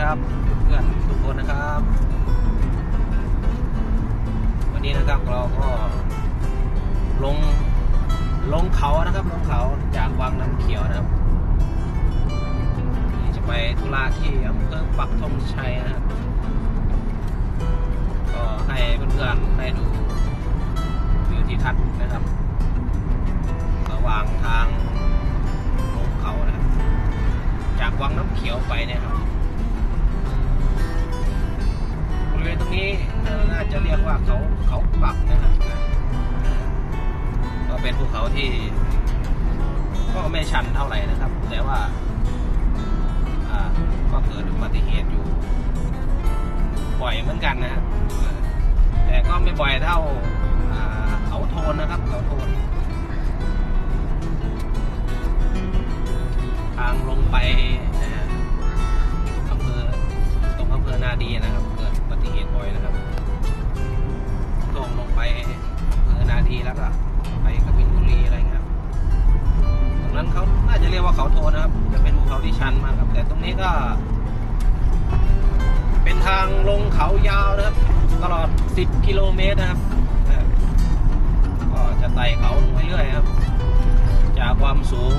ครับเพื่อนทุกคนนะครับ วันนี้นะครับเราก็ลงลงเขานะครับลงเขาจากวังน้ำเขียวนะครับจะไปธุระที่อำเภอปักธงชัยนะครับ ก็ให้เพื่อนๆได้ดูวิวทิวทัศน์นะครับ ระหว่างทางลงเขานะครับจากวังน้ำเขียวไปเนี่ยครับ วณตรงนี้เอ่อน่าจะเรียกว่าเขาเขาปักนะครับนะก็เป็นภูเขาที่ ก็ไม่ชันเท่าไหร่นะครับ แต่ว่าก็เกิดอุบัติเหตุอยู่ บ่อยเหมือนกันนะครับแต่ก็ไม่บ่อยเท่าอ่าเขาโทนนะครับเขาโทน ว่าเขาโทนนะครับ จะเป็นภูเขาที่ชันมากครับ แต่ตรงนี้ก็ เป็นทางลงเขายาวนะครับ ตลอด 10 กิโลเมตรนะครับ ก็จะไต่เขาลงไปเรื่อยครับ จากความสูง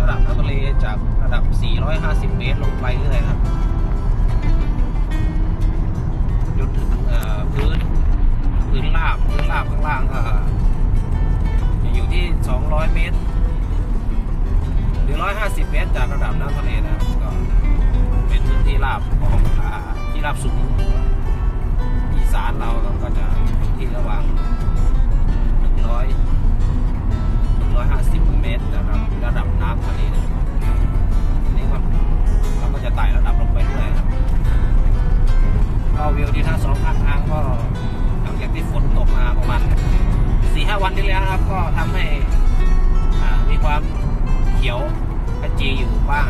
ระดับน้ำทะเลจากระดับ 450 เมตรลงไปเรื่อยครับจนถึงพื้นพื้นราบพื้นราบข้างล่างก็จะอยู่ที่ 200 เมตร 150 เมตรจากระดับน้ำทะเลนะครับก็เป็นพื้นที่ราบของอ่าที่ราบสูงอีสานเราก็จะอยู่ที่ระหว่าง 100 150 เมตรนะครับระดับน้ำทะเลนะครับนี่ก็เราก็จะไต่ระดับลงไปเรื่อยครับก็วิวที่ทั้งสองข้างทางก็หลังจากที่ฝนตกมาประมาณสี่ห้าวันที่แล้วนะครับ ก็ทำให้อ่ามีความเขียว อยู่บ้าง